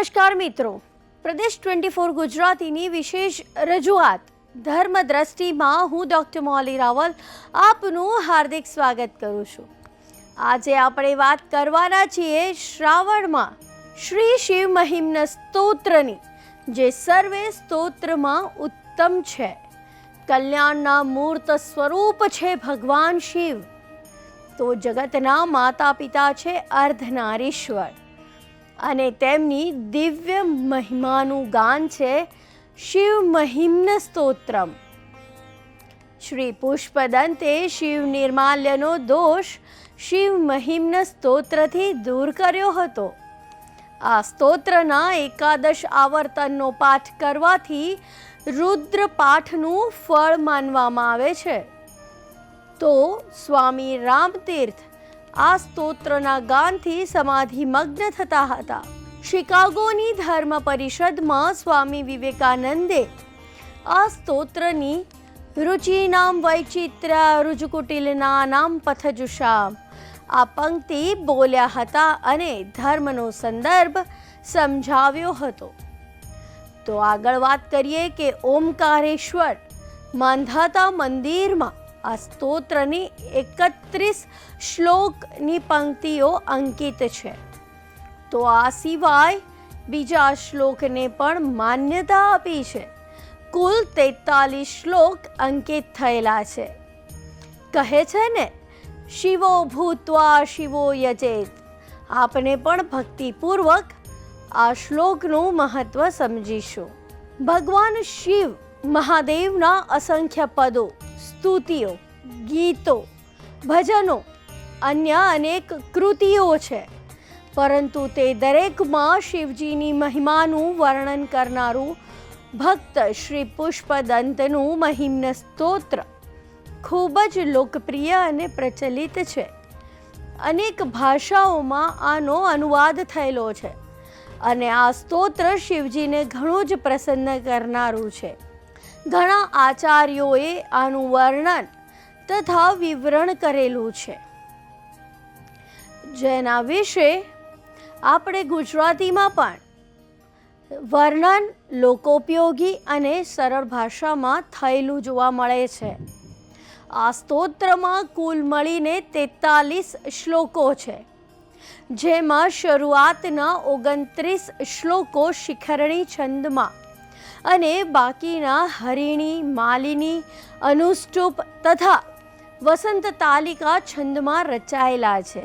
નમસ્કાર મિત્રો. પ્રદેશ twenty four ગુજરાતીની વિશેષ રજૂઆત. ધર્મ દ્રષ્ટિમાં હું ડૉક્ટર મોલી રાવલ આપનું હાર્દિક સ્વાગત કરું છું. આજે આપણે વાત કરવાના છીએ શ્રાવણમાં શ્રી શિવ મહિમ્ન સ્તોત્રની, જે સર્વે સ્તોત્રમાં ઉત્તમ છે. કલ્યાણના મૂર્ત સ્વરૂપ છે ભગવાન શિવ. તો જગતના માતા પિતા છે અર્ધનારીશ્વર. અને તેમની દિવ્ય મહિમાનું ગાન છે શિવ મહિમ્ન સ્તોત્રમ. શ્રી પુષ્પદંતે શિવ નિર્માલ્યનો દોષ શિવ મહિમ્ન સ્તોત્રથી દૂર કર્યો હતો. આ સ્તોત્રના એકાદશ આવર્તનનો પાઠ કરવાથી રુદ્ર પાઠનું ફળ માનવામાં આવે છે. તો સ્વામી રામતીર્થ આ સ્તોત્રના ગાનથી સમાધિમગ્ન થતા હતા. શિકાગોની ધર્મ પરિષદમાં સ્વામી વિવેકાનંદે આ સ્તોત્રની રુચિનામ વૈચિત્ર્ય રુજુકુટિલના નામ પથજુષામ આ પંક્તિ બોલ્યા હતા અને ધર્મનો સંદર્ભ સમજાવ્યો હતો. તો આગળ વાત કરીએ કે ઓમકારેશ્વર, માંધાતા મંદિરમાં આ સ્તોત્રની એકત્રીસ શ્લોકની પંક્તિઓ અંકિત છે. તો આ સિવાય બીજા શ્લોકને પણ માન્યતા આપી છે. કુલ તેતાલીસ શ્લોક અંકિત થયેલા છે. કહે છે ને, શિવો ભૂત્વા શિવો યજેત. આપણે પણ ભક્તિપૂર્વક આ શ્લોકનું મહત્ત્વ સમજીશું. ભગવાન શિવ મહાદેવના અસંખ્ય પદો, સ્તુતિઓ, ગીતો, ભજનો, અન્ય અનેક કૃતિઓ છે. પરંતુ તે દરેકમાં શિવજીની મહિમાનું વર્ણન કરનારું ભક્ત શ્રી પુષ્પદંતનું મહિમ્ન સ્તોત્ર ખૂબ જ લોકપ્રિય અને પ્રચલિત છે. અનેક ભાષાઓમાં આનો અનુવાદ થયેલો છે અને આ સ્તોત્ર શિવજીને ઘણું જ પ્રસન્ન કરનારું છે. ઘણા આચાર્યોએ આનું વર્ણન તથા વિવરણ કરેલું છે. જેના વિશે આપણે ગુજરાતીમાં પણ વર્ણન લોકોપયોગી અને સરળ ભાષામાં થયેલું જોવા મળે છે. આ સ્તોત્રમાં કુલ મળીને તેતાલીસ શ્લોકો છે, જેમાં શરૂઆતના ઓગણત્રીસ શ્લોકો શિખરણી છંદમાં અને બાકીના હરિણી, માલિની, અનુષ્ટુપ તથા વસંત તાલિકા છંદમાં રચાયેલા છે.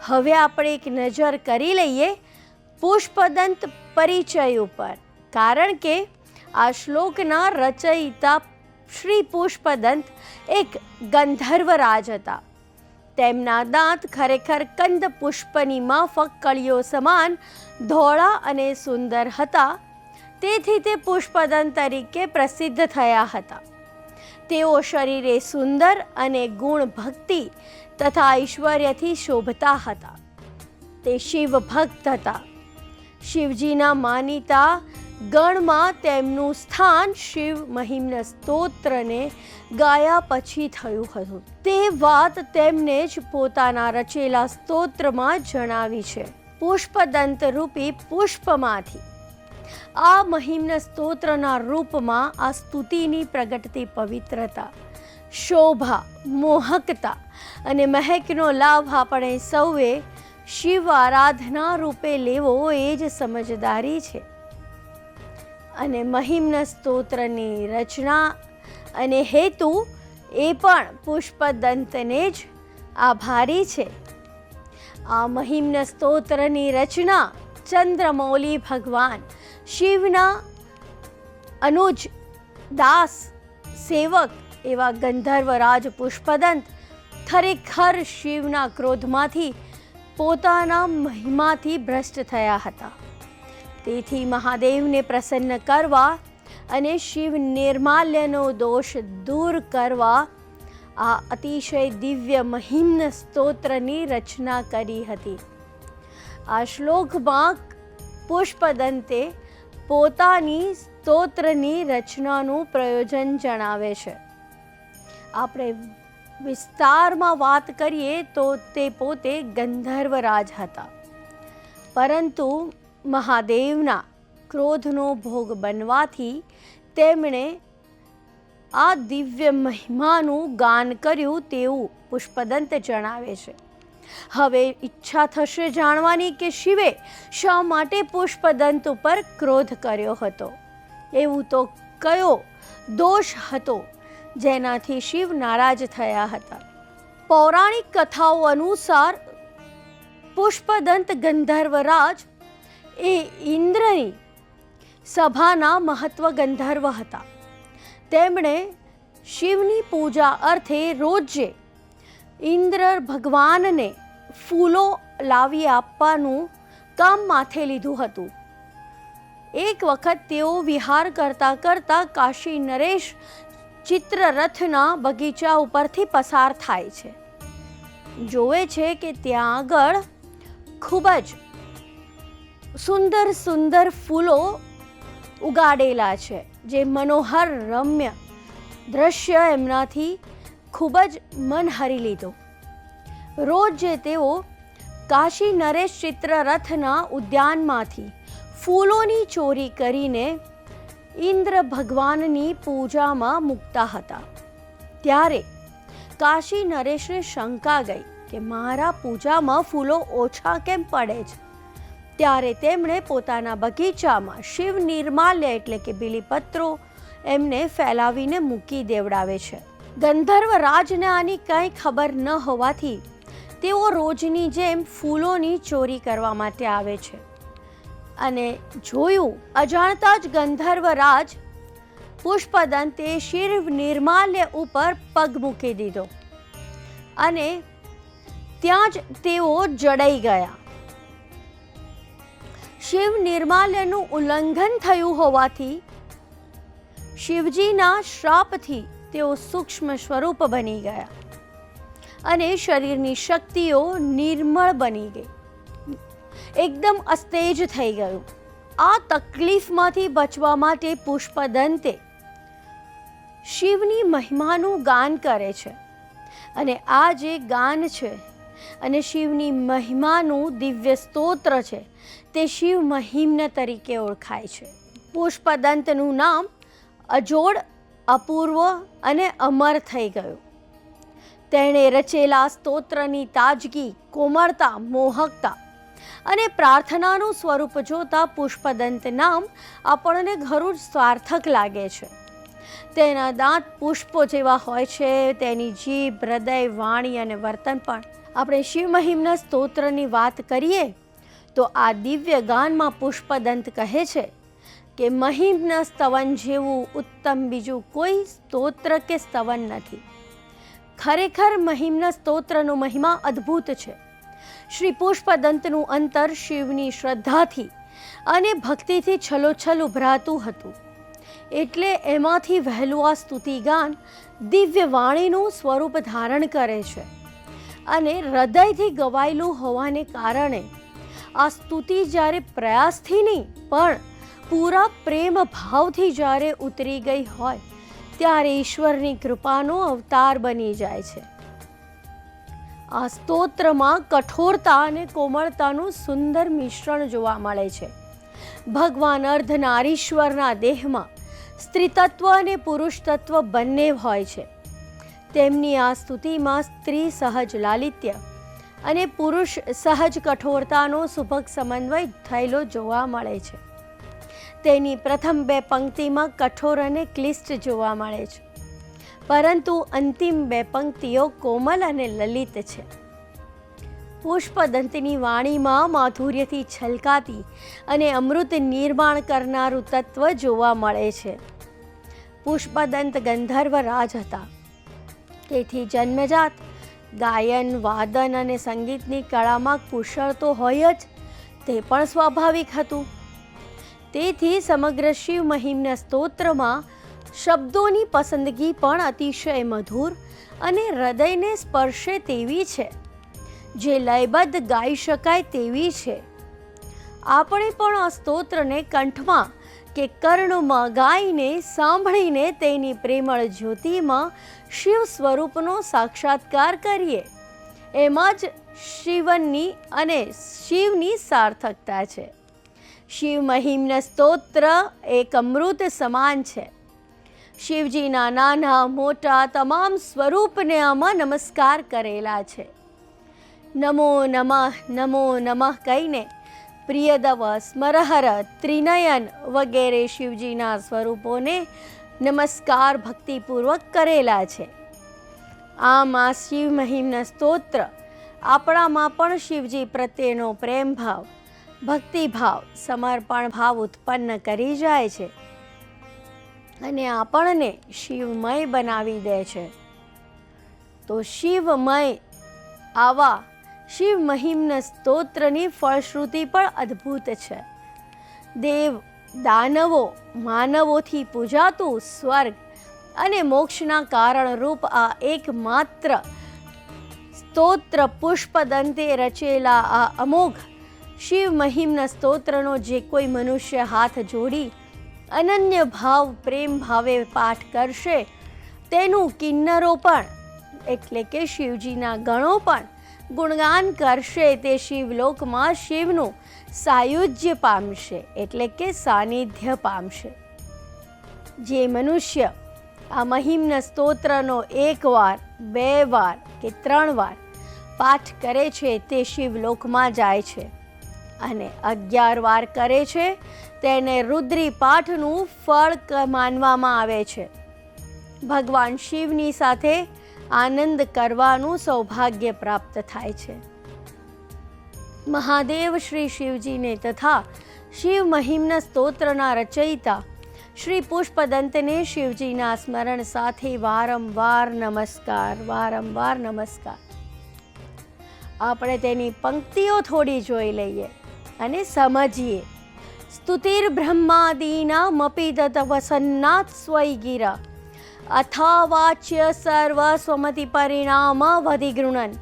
હવે આપણે એક નજર કરી લઈએ પુષ્પદંત પરિચય ઉપર, કારણ કે આ શ્લોકના રચયિતા શ્રી પુષ્પદંત એક ગંધર્વરાજ હતા. તેમના દાંત ખરેખર કંદ પુષ્પની માફક કળીઓ સમાન, ધોળા અને સુંદર હતા. તેથી તે પુષ્પદંત તરીકે પ્રસિદ્ધ થયા હતા. તેઓ શરીરે સુંદર અને ગુણ ભક્તિ તથા ઐશ્વર્યથી શોભતા હતા. તે શિવ ભક્ત હતા. શિવજીના માનીતા ગણમાં તેમનું સ્થાન શિવ મહિમના સ્તોત્રને ગાયા પછી થયું હતું. તે વાત તેમને જ પોતાના રચેલા સ્તોત્રમાં જણાવી છે. પુષ્પદંત રૂપી પુષ્પમાંથી આ મહિમ્ન સ્તોત્રના રૂપમાં આ સ્તુતિની પ્રગટતી પવિત્રતા, શોભા, મોહકતા અને મહેકનો લાભ આપણે સૌએ શિવ આરાધના રૂપે લેવો એ જ સમજદારી છે. અને મહિમ્ન સ્તોત્રની રચના અને હેતુ એ પણ પુષ્પદંતને જ આભારી છે. આ મહિમ્ન સ્તોત્રની રચના ચંદ્રમૌલી ભગવાન શિવના અનુજ દાસ સેવક એવા ગંધર્વરાજ પુષ્પદંત ખરેખર શિવના ક્રોધમાંથી પોતાના મહિમાથી ભ્રષ્ટ થયા હતા. તેથી મહાદેવને પ્રસન્ન કરવા અને શિવ નિર્માલ્યનો દોષ દૂર કરવા આ અતિશય દિવ્ય મહિમ્ન સ્તોત્રની રચના કરી હતી. આ શ્લોકમાં પુષ્પદંતે પોતાની સ્તોત્રની રચનાનું પ્રયોજન જણાવે છે. આપણે વિસ્તારમાં વાત કરીએ તો તે પોતે ગંધર્વરાજ હતા. પરંતુ મહાદેવના ક્રોધનો ભોગ બનવાથી તેમણે આ દિવ્ય મહિમાનું ગાન કર્યું તેવું પુષ્પદંત જણાવે છે. હવે ઈચ્છા થશે જાણવાની કે શિવે શા માટે પુષ્પદંત ઉપર ક્રોધ કર્યો હતો? એવું તો કયો દોષ હતો જેનાથી શિવ નારાજ થયા હતા? પૌરાણિક કથાઓ અનુસાર પુષ્પદંત ગંધર્વરાજ એ ઇન્દ્રની સભાના મહત્વ ગંધર્વ હતા. તેમણે શિવની પૂજા અર્થે રોજે ઇન્દ્ર ભગવાનને ફૂલો લાવી આપવાનું કામ માથે લીધું હતું. એક વખત તેઓ વિહાર કરતા કરતા કાશી નરેશ ચિત્રરથના બગીચા ઉપરથી પસાર થાય છે. જોવે છે કે ત્યાં આગળ ખૂબ જ સુંદર સુંદર ફૂલો ઉગાડેલા છે, જે મનોહર રમ્ય દ્રશ્ય એમનાથી ખૂબ જ મન હરી લીધું. રોજ તેઓ કાશી નરેશ ચિત્રરથના ઉદ્યાનમાંથી ફૂલોની ચોરી કરીને ઇન્દ્ર ભગવાનની પૂજામાં મૂકતા હતા. ત્યારે કાશી નરેશને શંકા ગઈ કે મારા પૂજામાં ફૂલો ઓછા કેમ પડે છે? ત્યારે તેમણે પોતાના બગીચામાં શિવ નિર્માલ્ય એટલે કે બીલીપત્રો એમને ફેલાવીને મૂકી દેવડાવે છે. ગંધર્વ રાજને આની કંઈ ખબર ન હોવાથી તેઓ રોજની જેમ ફૂલોની ચોરી કરવા માટે આવે છે. અને જોયું, અજાણતા જ ગંધર્વ રાજ પુષ્પદંતે શિવ નિર્માલ્ય ઉપર પગ મૂકી દીધો. અને ત્યાં જ તેઓ જડાઈ ગયા. શિવ નિર્માલ્યનું ઉલ્લંઘન થયું હોવાથી શિવજીના શ્રાપથી તેઓ સૂક્ષ્મ સ્વરૂપ બની ગયા અને શરીરની શક્તિઓ નિર્મળ બની ગઈ. એકદમ અસ્તેજ થઈ ગયું. આ તકલીફમાંથી બચવા માટે પુષ્પદંતે શિવની મહિમાનું ગાન કરે છે. અને આ જે ગાન છે અને શિવની મહિમાનું દિવ્ય સ્તોત્ર છે, તે શિવ મહિમ્ન તરીકે ઓળખાય છે. પુષ્પદંતનું નામ અજોડ અપૂર્વ અને અમર થઈ ગયું. તેણે રચેલા સ્તોત્રની તાજગી, કોમળતા, મોહકતા અને પ્રાર્થનાનું સ્વરૂપ જોતા પુષ્પદંત નામ આપણને ઘરું સ્વાર્થક લાગે છે. તેના દાંત પુષ્પો જેવા હોય છે, તેની જીભ, હૃદય, વાણી અને વર્તન પણ. આપણે શિવ મહિમના સ્તોત્રની વાત કરીએ, તો આ દિવ્ય ગાનમાં પુષ્પદંત કહે છે કે મહિમના સ્તવન જેવું ઉત્તમ બીજું કોઈ સ્તોત્ર કે સ્તવન નથી. ખરેખર મહિમના સ્તોત્રનો મહિમા અદ્ભુત છે. શ્રી પુષ્પદંતનું અંતર શિવની શ્રદ્ધાથી અને ભક્તિથી છલોછલ ઉભરાતું હતું. એટલે એમાંથી વહેલું આ સ્તુતિગાન દિવ્ય વાણીનું સ્વરૂપ ધારણ કરે છે અને હૃદયથી ગવાયેલું હોવાને કારણે આ સ્તુતિ જ્યારે પ્રયાસથી નહીં, પણ પૂરા પ્રેમ ભાવથી જ્યારે ઉતરી ગઈ હોય, ત્યારે ઈશ્વરની કૃપાનો અવતાર બની જાય છે. આ સ્તોત્રમાં કઠોરતા અને કોમળતાનું સુંદર મિશ્રણ જોવા મળે છે. ભગવાન અર્ધનારીશ્વરના દેહમાં સ્ત્રીતત્વ અને પુરુષ તત્વ બંને હોય છે. તેમની આ સ્તુતિમાં સ્ત્રી સહજ લાલિત્ય અને પુરુષ સહજ કઠોરતાનો સુભગ સમન્વય થયેલો જોવા મળે છે. તેની પ્રથમ બે પંક્તિમાં કઠોર અને ક્લિષ્ટ જોવા મળે છે. પરંતુ અંતિમ બે પંક્તિઓ કોમલ અને લલિત છે. પુષ્પદંતની વાણીમાં માધુર્યથી છલકાતી અને અમૃત નિર્માણ કરનારું તત્વ જોવા મળે છે. પુષ્પદંત ગંધર્વ રાજ હતા. તેથી જન્મજાત ગાયન, વાદન અને સંગીતની કળામાં કુશળ તો હોય જ, તે પણ સ્વાભાવિક હતું. તેથી સમગ્ર શિવ મહિમના સ્તોત્રમાં શબ્દોની પસંદગી પણ અતિશય મધુર અને હૃદયને સ્પર્શે તેવી છે. જે લયબદ્ધ ગાઈ શકાય તેવી છે. આપણે પણ આ સ્તોત્રને કંઠમાં કે કર્ણમાં ગાઈને સાંભળીને તેની પ્રેમળ જ્યોતિમાં શિવ સ્વરૂપનો સાક્ષાત્કાર કરીએ. એમાં જ શિવનની અને શિવની સાર્થકતા છે. શિવ મહિમ્ન સ્તોત્ર એક અમૃત સમાન છે. શિવજીના નાના મોટા તમામ સ્વરૂપને આમાં નમસ્કાર કરેલા છે. નમો નમઃ નમો નમઃ કહીને પ્રિયદવ સ્મરહર ત્રિનયન વગેરે શિવજીના સ્વરૂપોને નમસ્કાર ભક્તિપૂર્વક કરેલા છે. આમ આ શિવ મહિમ્ન સ્તોત્ર આપણામાં પણ શિવજી પ્રત્યેનો પ્રેમ ભાવ ભક્તિભાવ, સમર્પણ ભાવ ઉત્પન્ન કરી જાય છે અને આપણને શિવમય બનાવી દે છે. તો શિવમય આવા શિવ મહિમ્ન સ્તોત્રની ફળશ્રુતિ પણ અદ્ભુત છે. દેવ દાનવો માનવોથી પૂજાતું સ્વર્ગ અને મોક્ષના કારણરૂપ આ એકમાત્ર સ્તોત્ર પુષ્પદંતે રચેલા આ અમોઘ શિવ મહિમના સ્તોત્રનો જે કોઈ મનુષ્ય હાથ જોડી, અનન્ય ભાવ પ્રેમ ભાવે પાઠ કરશે, તેનું કિન્નરો પણ, એટલે કે શિવજીના ગણો પણ, ગુણગાન કરશે તે શિવલોકમાં શિવનું સાયુજ્ય પામશે, એટલે કે સાનિધ્ય પામશે. જે મનુષ્ય આ મહિમના સ્તોત્રનો એક વાર, બે વાર કે ત્રણ વાર પાઠ કરે છે તે શિવલોકમાં જાય છે. અને અગિયાર વાર કરે છે, તેને રુદ્રી પાઠનું ફળ માનવામાં આવે છે. ભગવાન શિવની સાથે આનંદ કરવાનું સૌભાગ્ય પ્રાપ્ત થાય છે. મહાદેવ શ્રી શિવજીને તથા શિવ મહિમના સ્તોત્રના રચયિતા શ્રી પુષ્પદંતને શિવજીના સ્મરણ સાથે વારંવાર નમસ્કાર વારંવાર નમસ્કાર. આપણે તેની પંક્તિઓ થોડી જોઈ લઈએ. અને સમજીએ. સ્તુતિર બ્રહ્માદીના મપી દત વસન્નાથ સ્વય ગિરા અથાવાચ્ય સર્વ સ્વમતિ પરિણામ વધિગૃણન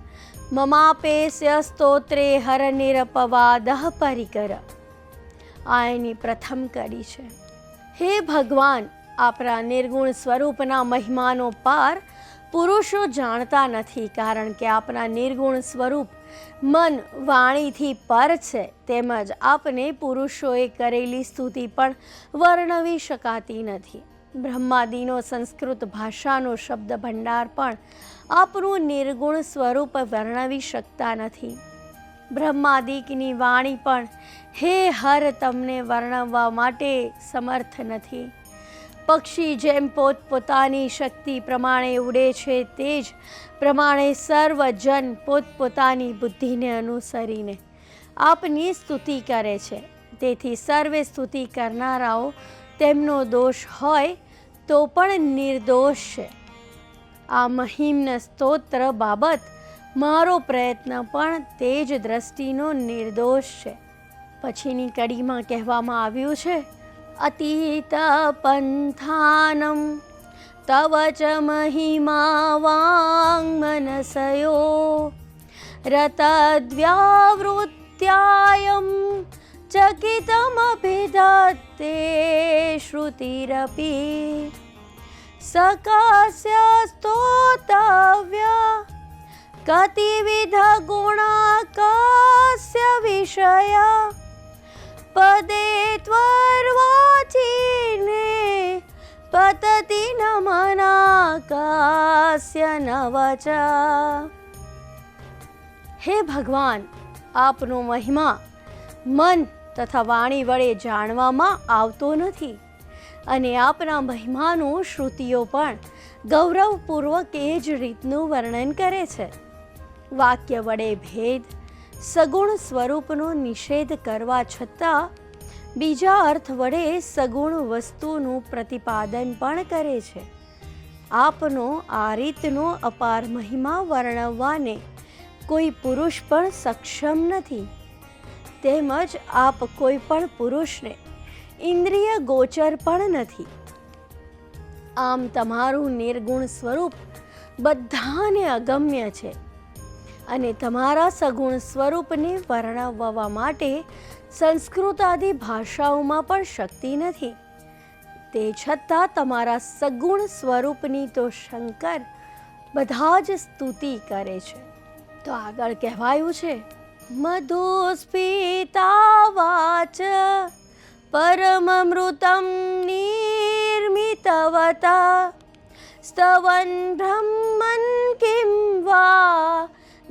મમાપેસ્ય સ્તોત્રે હર નિરપવાદ પરિકર. આ એની પ્રથમ કડી છે. હે ભગવાન, આપણા નિર્ગુણ સ્વરૂપના મહિમાનો પાર પુરુષો જાણતા નથી કારણ કે આપણા નિર્ગુણ સ્વરૂપ મન વાણીથી પર છે તેમજ આપને પુરુષોએ કરેલી સ્તુતિ પણ વર્ણવી શકાતી નથી. બ્રહ્માદિનો સંસ્કૃત ભાષાનો શબ્દ ભંડાર પણ આપણું નિર્ગુણ સ્વરૂપ વર્ણવી શકતા નથી. બ્રહ્માદિકની વાણી પણ, હે હર, તમને વર્ણવવા માટે સમર્થ નથી. પક્ષી જેમ પોતપોતાની શક્તિ પ્રમાણે ઉડે છે, તે જ પ્રમાણે સર્વજન પોતપોતાની બુદ્ધિને અનુસરીને આપની સ્તુતિ કરે છે. તેથી સર્વે સ્તુતિ કરનારાઓ તેમનો દોષ હોય તો પણ નિર્દોષ છે. આ મહિમ્ન સ્તોત્ર બાબત મારો પ્રયત્ન પણ તે જ દ્રષ્ટિનો નિર્દોષ છે. પછીની કડીમાં કહેવામાં આવ્યું છે अतीतपन्थानं तव च महिमा वाङ्मनसयो रतद्व्यावृत्त्यायं चकितमपि दत्ते श्रुतिरपि सकस्य स्तोतव्या कतिविधगुणाकास्य विषया પદે ત્વર્વાચીને પતતિ નમનાકાસ્ય નવચા. હે ભગવાન, આપનો મહિમા મન તથા વાણી વડે જાણવામાં આવતો નથી અને આપના મહિમાનું શ્રુતિઓ પણ ગૌરવપૂર્વક એ જ રીતનું વર્ણન કરે છે. વાક્ય વડે ભેદ સગુણ સ્વરૂપનો નિષેધ કરવા છતાં બીજા અર્થ વડે સગુણ વસ્તુનું પ્રતિપાદન પણ કરે છે. આપનો, આ રીતનો અપાર મહિમા વર્ણવવાને કોઈ પુરુષ પણ સક્ષમ નથી. તેમજ આપ કોઈ પણ પુરુષને ઇન્દ્રિય ગોચર પણ નથી. આમ તમારું નિર્ગુણ સ્વરૂપ બધાને અગમ્ય છે. અને તમારા સગુણ સ્વરૂપને વર્ણવવા માટે સંસ્કૃતાદિ ભાષાઓમાં પણ શક્તિ નથી. તે છતાં તમારા સગુણ સ્વરૂપની તો શંકર બધા જ સ્તુતિ કરે છે. તો આગળ કહેવાયું છે મધુસ્ફિતા વાચ, પરમમૃતમ નિર્મિતવતા, સ્તવન બ્રહ્મન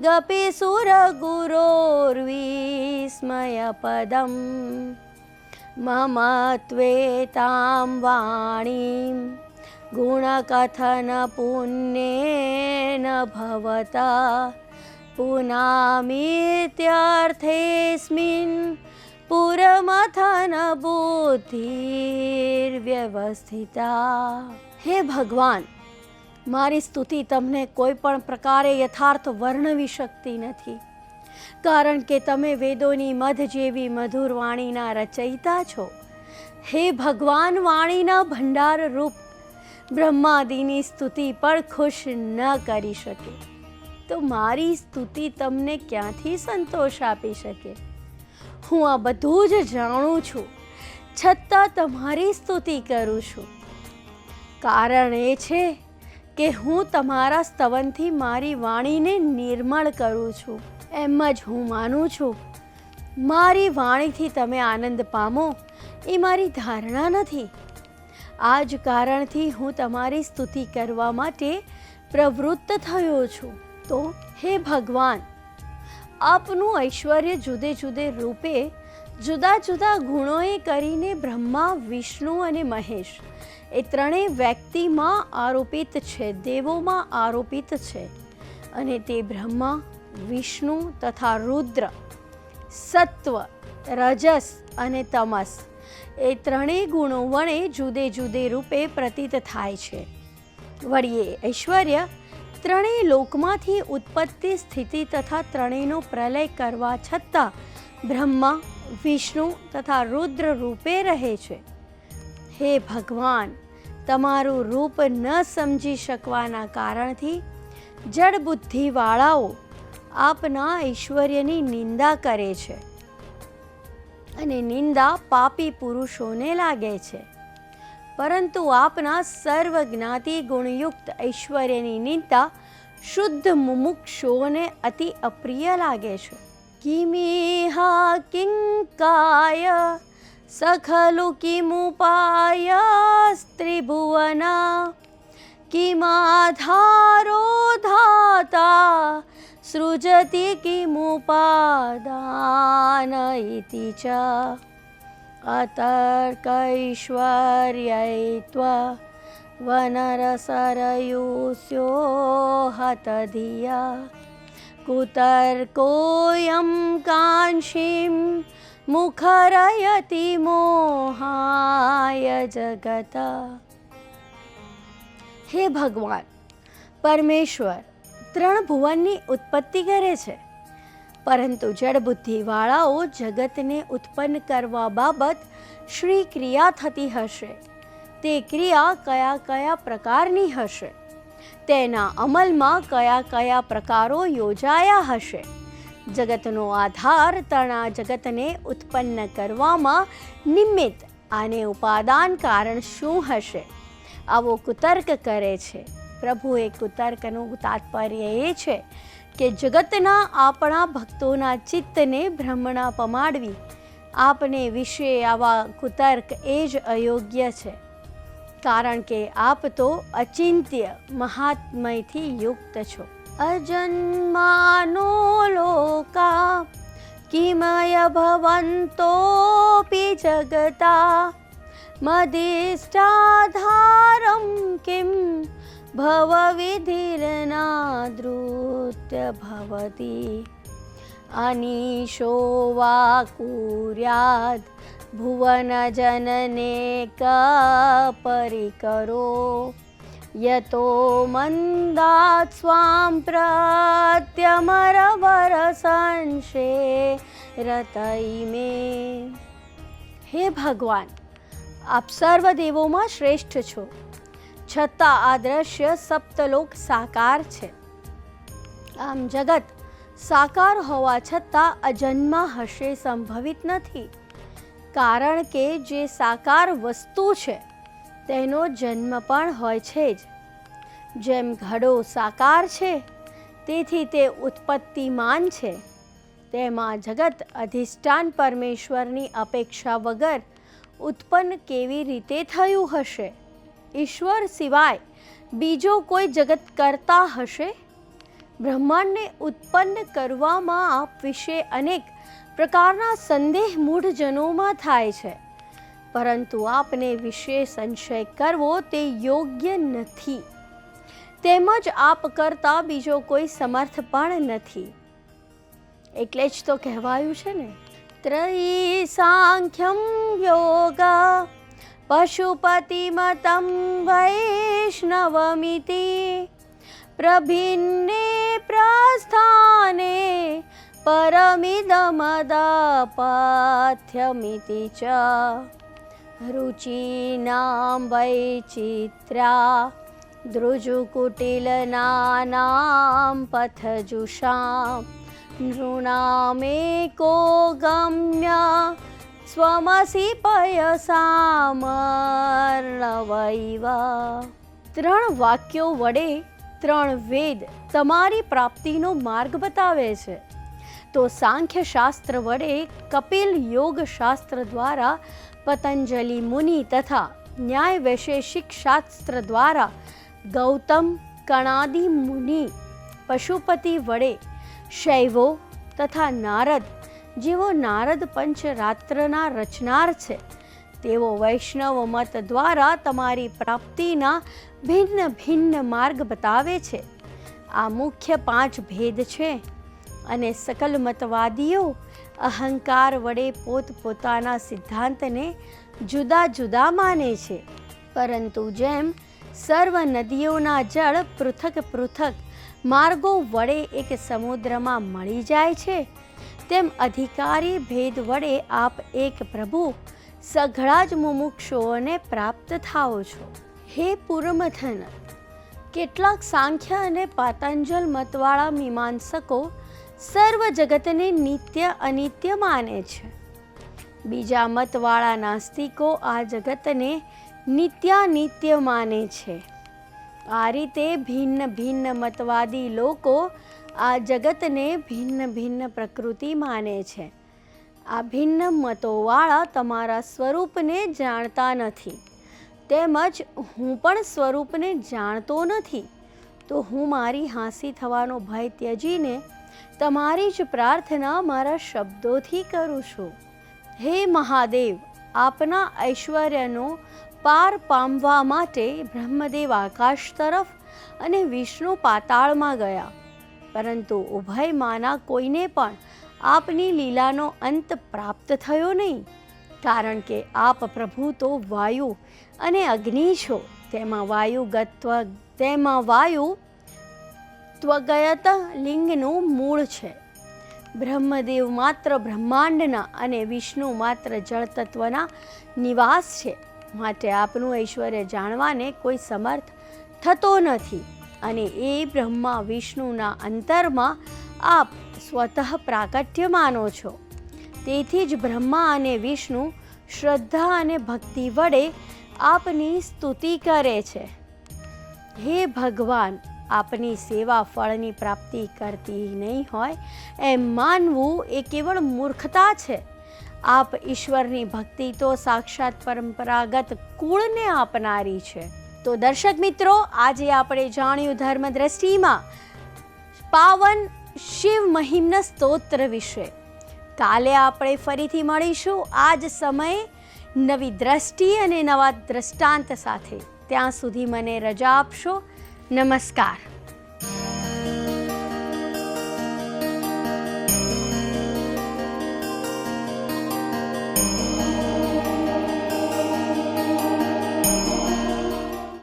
गपिसुरगुरोर्विस्मयपदं मम त्वेतां वाणीं गुणकथनपुण्येन भवता पुनामीत्यर्थेऽस्मिन् पुरमथनबुद्धिर्व्यवस्थिता हे भगवान् મારી સ્તુતિ તમને કોઈ પણ પ્રકારે યથાર્થ વર્ણવી શકતી નથી. કારણ કે તમે વેદોની મધ જેવી મધુર વાણીના રચયિતા છો. હે ભગવાન વાણીના ભંડાર રૂપ, બ્રહ્માદિની સ્તુતિ પણ ખુશ ન કરી શકે. તો મારી સ્તુતિ તમને ક્યાંથી સંતોષ આપી શકે? હું આ બધું જ જાણું છું. છતાં તમારી સ્તુતિ કરું છું. કારણ એ છે કે હું તમારા સ્તવનથી મારી વાણીને નિર્મળ કરું છું, એમ જ હું માનું છું. મારી વાણીથી તમે આનંદ પામો, એ મારી ધારણા નથી. આ જ કારણથી હું તમારી સ્તુતિ કરવા માટે પ્રવૃત્ત થયો છું. તો હે ભગવાન, આપનું ઐશ્વર્ય જુદે જુદે રૂપે જુદા જુદા ગુણોએ કરીને બ્રહ્મા, વિષ્ણુ અને મહેશ એ ત્રણેય વ્યક્તિમાં આરોપિત છે, દેવોમાં આરોપિત છે. અને તે બ્રહ્મા, વિષ્ણુ તથા રુદ્ર, સત્વ, રજસ અને તમસ એ ત્રણેય ગુણો વણે જુદે જુદે રૂપે પ્રતીત થાય છે. વળીએ ઐશ્વર્ય ત્રણેય લોકમાંથી ઉત્પત્તિ સ્થિતિ તથા ત્રણેયનો પ્રલય કરવા છતાં બ્રહ્મા, વિષ્ણુ તથા રુદ્ર રૂપે રહે છે. હે ભગવાન, તમારું રૂપ ન સમજી શકવાના કારણથી જડ બુદ્ધિવાળાઓ આપના ઐશ્વર્યની નિંદા કરે છે અને નિંદા પાપી પુરુષોને લાગે છે. પરંતુ આપના સર્વ જ્ઞાતિ ગુણયુક્ત ઐશ્વર્યની નિંદા શુદ્ધ મુમુક્ષોને અતિ અપ્રિય લાગે છે. કિમિહા કિંકાય सखलु किमुपायास्त्रिभुवना किमाधारो धाता सृजति किमुपादान इति च अतर्कैश्वर्ययित्वा हतधिया कुतर्कोऽयं कांक्षीं मुखरयति मोहाय जगत હે ભગવાન પરમેશ્વર ત્રણ ભુવનની ઉત્પત્તિ કરે છે પરંતુ જડ બુદ્ધિવાળાઓ જગતને ઉત્પન્ન કરવા બાબત શ્રી ક્રિયા થતી હશે તે ક્રિયા કયા કયા પ્રકારની હશે તેના અમલમાં કયા કયા પ્રકારો યોજાયા હશે જગતનો આધાર તણા જગતને ઉત્પન્ન કરવામાં નિમિત્ત અને ઉપાદાન કારણ શું હશે? આવો કુતર્ક કરે છે. પ્રભુ એ કુતર્કનું તાત્પર્ય એ છે કે જગતના આપણા ભક્તોના ચિત્તને ભ્રમણા પમાડવી. આપને વિશે આવા કુતર્ક એ જ અયોગ્ય છે. કારણ કે આપ તો અચિંત્ય મહાત્મયથી યુક્ત છો. अजन्मानो लोका किमय भवन्तोऽपि जगता मदिष्टाधारं किं भवविधिर्नादृत्य भवति अनीशो वा कुर्यात् भुवनजनने परिकरो यतो मन्दात् स्वां प्रत्यमरवरसंशे રતઈમે હે ભગવાન આપ સર્વ દેવોમાં શ્રેષ્ઠ છો છતાં આ દ્રશ્ય સપ્તલોક સાકાર છે આમ જગત સાકાર હોવા છતાં અજન્મા હશે સંભવિત નથી કારણ કે જે સાકાર વસ્તુ છે તેનો જન્મ પણ હોય છે જ. જેમ ઘડો સાકાર છે, તેથી તે ઉત્પત્તિમાન છે. તેમાં જગત અધિષ્ઠાન પરમેશ્વરની અપેક્ષા વગર ઉત્પન્ન કેવી રીતે થયું હશે? ઈશ્વર સિવાય બીજો કોઈ જગત કરતા હશે? બ્રહ્માંડને ઉત્પન્ન કરવામાં વિશે અનેક પ્રકારના સંદેહ મૂઢજનોમાં થાય છે. પરંતુ આપને વિશે સંશય કરવો તે યોગ્ય નથી. તેમજ આપ કરતા બીજો કોઈ સમર્થ પણ નથી. એટલે જ તો કહેવાયું છે ને ત્રયી સાંખ્યમ યોગ પશુપતિમતમ વૈષ્ણવમિતિ પ્રભિન્ને પ્રસ્થાને પરમિદમદાપાથ્યમિતિ ચ. रुचीनां वैचित्र्या दृजुकुटिलनानां पथजुषां नृणामेको गम्य स्वमसि પયસામર્ણવૈવ ત્રણ વાક્યો વડે ત્રણ વેદ તમારી પ્રાપ્તિનો માર્ગ બતાવે છે તો સાંખ્ય શાસ્ત્ર વડે કપિલ યોગ શાસ્ત્ર દ્વારા પતંજલિ મુનિ તથા ન્યાય વૈશેષિક શાસ્ત્ર દ્વારા ગૌતમ કણાદિ મુનિ પશુપતિ વડે શૈવો તથા નારદ જેવો નારદ પંચરાત્રના રચનાર છે. તેઓ વૈષ્ણવ મત દ્વારા તમારી પ્રાપ્તિના ભિન્ન ભિન્ન માર્ગ બતાવે છે. આ મુખ્ય પાંચ ભેદ છે અને સકલ મતવાદીઓ અહંકાર વડે પોતપોતાના સિદ્ધાંતને જુદા જુદા માને છે. પરંતુ જેમ સર્વ નદીઓના જળ પૃથક પૃથક માર્ગો વડે એક સમુદ્રમાં મળી જાય છે, તેમ અધિકારી ભેદ વડે આપ એક પ્રભુ સઘળા જ મુમુક્ષુઓને પ્રાપ્ત થાઓ છો. હે પુરમથન, કેટલાક સાંખ્ય અને પાતંજલ મતવાળા મીમાંસકો સર્વ જગતને નિત્ય અનિત્ય માને છે. બીજા મતવાળા નાસ્તિકો આ જગતને નિત્યાનિત્ય માને છે. આ રીતે ભિન્ન ભિન્ન મતવાદી લોકો આ જગતને ભિન્ન ભિન્ન પ્રકૃતિ માને છે. આ ભિન્ન મતોવાળા તમારા સ્વરૂપને જાણતા નથી. તેમજ હું પણ સ્વરૂપને જાણતો નથી. તો હું મારી હાંસી થવાનો ભય ત્યજીને તમારી જ પ્રાર્થના મારા શબ્દોથી કરું છું. હે મહાદેવ, આપના ઐશ્વર્યનો પાર પામવા માટે બ્રહ્મદેવ આકાશ તરફ અને વિષ્ણુ પાતાળમાં ગયા. પરંતુ ઉભયમાંના કોઈને પણ આપની લીલાનો અંત પ્રાપ્ત થયો નહીં. કારણ કે આપ પ્રભુ તો વાયુ અને અગ્નિ છો. તેમાં વાયુ ગત્વ, તેમાં વાયુ ત્વગયત લિંગનું મૂળ છે. બ્રહ્મદેવ માત્ર બ્રહ્માંડના અને વિષ્ણુ માત્ર જળ તત્વના નિવાસ છે. માટે આપનું ઐશ્વર્ય જાણવાને કોઈ સમર્થ થતો નથી અને એ બ્રહ્મા વિષ્ણુના અંતરમાં આપ સ્વતઃ પ્રાકટ્ય માનો છો. તેથી જ બ્રહ્મા અને વિષ્ણુ શ્રદ્ધા અને ભક્તિ વડે આપની સ્તુતિ કરે છે. હે ભગવાન આપની સેવા ફળની પ્રાપ્તિ કરતી નહીં હોય. એમ માનવું એ કેવળ મૂર્ખતા છે. આપ ઈશ્વરની ભક્તિ તો સાક્ષાત પરંપરાગત કુળને આપનારી છે. તો દર્શક મિત્રો, આજે આપણે જાણ્યું ધર્મ દ્રષ્ટિમાં પાવન શિવ મહિમ્ન સ્તોત્ર વિશે. કાલે આપણે ફરીથી મળીશું. આ જ સમયે નવી દ્રષ્ટિ અને નવા દ્રષ્ટાંત સાથે. ત્યાં સુધી મને રજા આપશો. Namaskar.